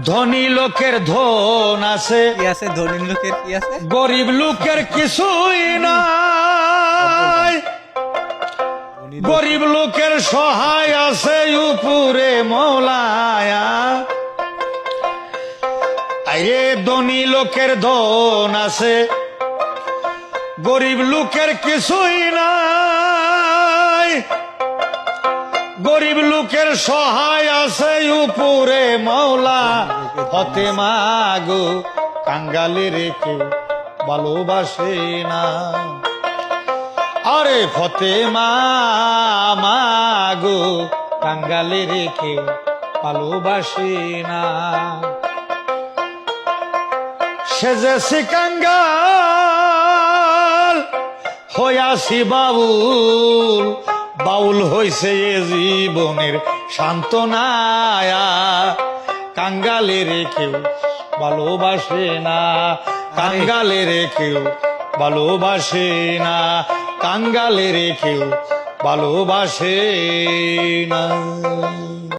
ধনী লোকের ধন আছে। কি আছে? ধনী লোকের কি আছে? গরিব লোকের কিছুই নাই। গরিব লোকের সহায় আছে উপরে মৌলায়া। আরে ধনী লোকের ধন আছে। গরিব লোকের কিছুই নাই। গরিব লোকের সহায় আছে উপরে মৌলা হতে মাগো কাঙ্গালে রেখে ভালোবাসে না। আরে ফতে মাগো কাঙ্গালে রেখে ভালোবাসে না। সেজেছি কাঙ্গাল, হইয়াছি বাউল। বাউল হইছে এ জীবনের সান্ত্বনায়া। কাঙ্গালে রেখেও ভালোবাসে না কাঙ্গালে রেখেও ভালোবাসে না কাঙ্গালে রেখেও ভালোবাসে না।